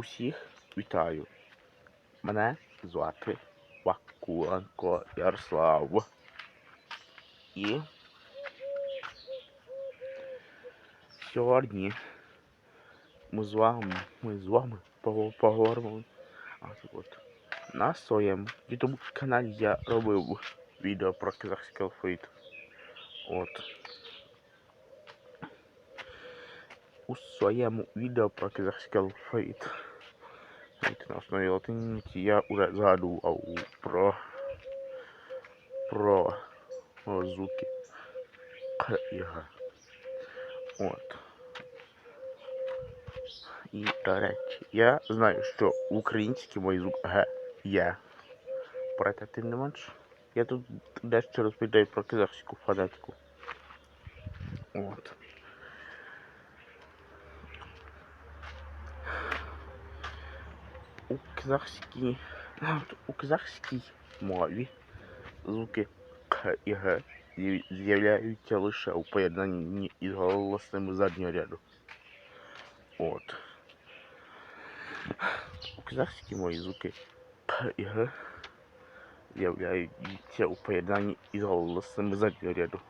Усіх вітаю. Мене звати Вакуленко Ярослав. І сьогодні ми з вами, ми з вами пого- поговоримо. А, от. На своєму YouTube каналі я робив відео про казахський алфавіт. От. У своєму відео про казахський алфавіт. Основі латиниці я згадував про про звуки К і Г. От. І до речі, я знаю, що в українській мій звук Г є. Проте тим не менш, я тут дещо розповідаю про казахську фонетику. От. У казахській, у казахській мові звуки К і Г з'яв- з'являються лише у поєднанні із голосними заднього ряду. От. У казахській мові звуки К і Г з'являються у поєднанні із голосними заднього ряду.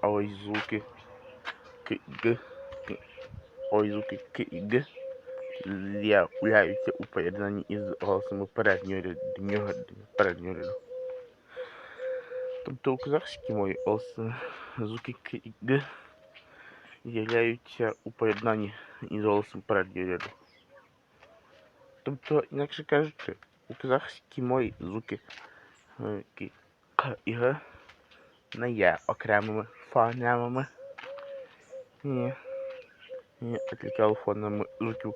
А ось звуки К і Г, ось звуки К і Г з'являються у поєднанні із голосами переднього ряду. переднього ряду. Тобто у казахській мові голоси звуки К Г з'являються у поєднанні із голосом переднього ряду. Тобто, інакше кажучи, у казахській мові звуки е, К і Г не є окремими фонемами. Ні. А тільки алфонами звуків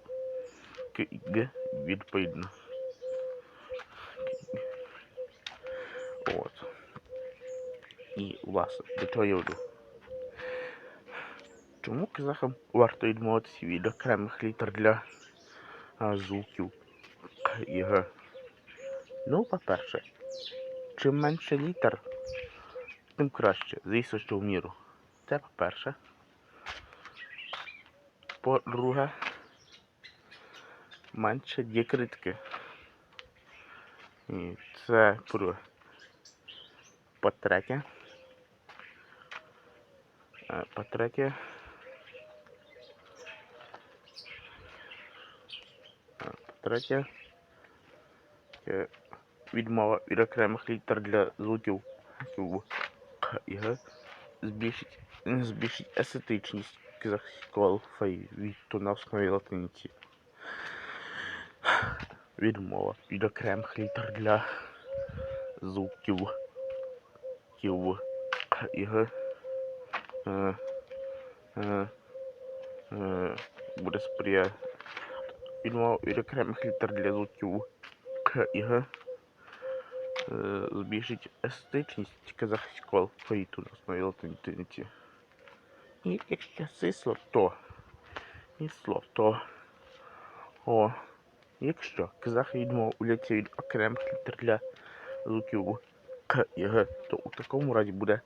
К Г відповідно. От. І, власне, до чого я веду? Чому казахам варто відмовитися від окремих літер для а, звуків К? Ну, по-перше, чим менше літер, тим краще, звісно, що в міру. Це по-перше. По-друге, менше дієкритки. І це по-друге. По-третє. Е, По-третє. Е, Відмова від окремих літер для звуків Г збільшить, збільшить естетичність алфавіту на основі латиниці. Відмова. Від окремих літер для звуків ків. І Г. Е, е, е, буде сприяти відмова. Від окремих літер для звуків К. І Г. Е, збільшить естетичність казахського алфавіту на основі латиниці. І якщо число, то. І слов, то. О, якщо казахи відмовляться від окремих літер для звуків К і Г, то у такому разі буде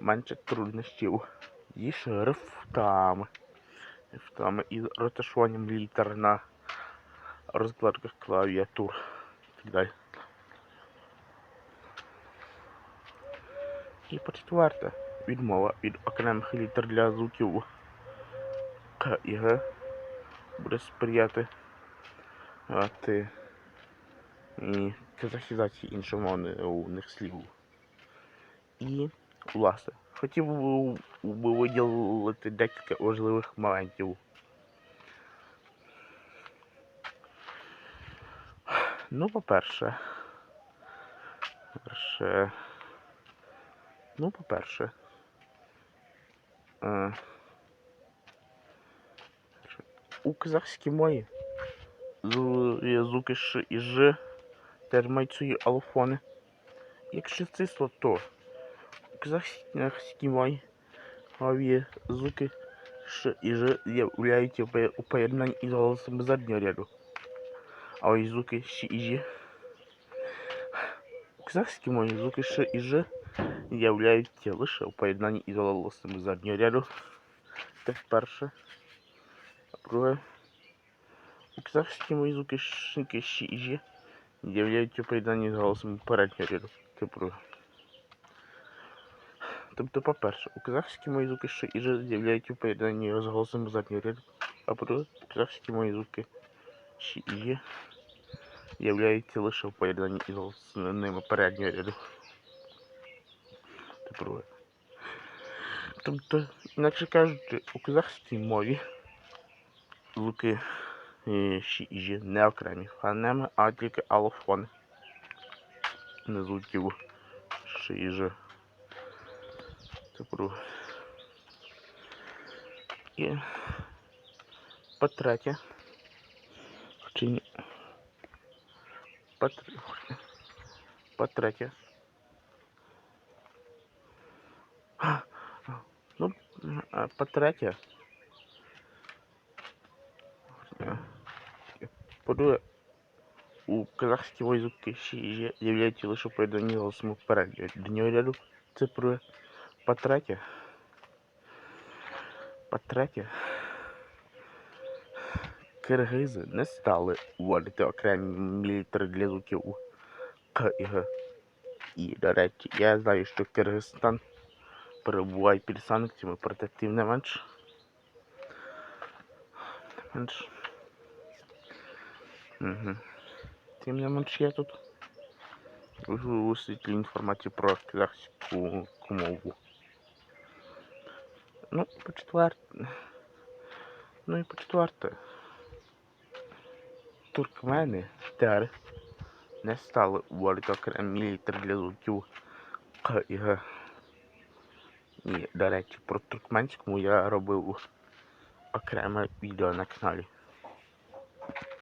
менше труднощів. Зі шрифтами, шрифтами і розташуванням літер на розкладках клавіатур. І так далі. І по-четверте, відмова від окремих літер для звуків К і Г буде сприяти а, ти, і казахізації іншомовних слів. І, власне, хотів би, виділити декілька важливих моментів. Ну, по-перше, перше, ну, по-перше, е, у казахській мові звуки Ш і Ж теж алофони. Якщо число, то казахській мові звуки Ш і Ж з'являються у поєднанні із голосом заднього ряду. А ось звуки Щ і Ж у казахській мові звуки Ш і Ж з'являються лише у поєднанні із голосом заднього ряду. Це вперше. А друге, у казахські мої звуки шинки щі і жі являють у з голосом переднього ряду. Типу. Тобто, по-перше, у казахські мої звуки щі і з'являють у поєднанні з голосом заднього ряду. А по-друге, казахські мої звуки щі і являються лише у поєднанні із голосними переднього ряду. Типу. Тобто, інакше кажучи, у казахській мові звуки жі не окремі фонеми, а. Не звуків щі і жі. Тепер. І по-третє, чи. По-третє, ну, по-третє, по-друге, у казахській звуки ще є- являються лише поєднані голосом переднього ряду. Це по-друге. По-третє, киргизи не стали вводити окремі літери для звуків у К і Г. І, до речі, я знаю, що Киргизстан перебуває під санкціями, проте тим не менш. Не менш. Угу. Тим не менш я тут висвітлю інформацію про казахську мову. Ну, по четверте. Ну і по четверте. Туркмени тепер не стали вводити окремі літери для звуків К і Г. І, до речі, про туркменському я робив окреме відео на каналі.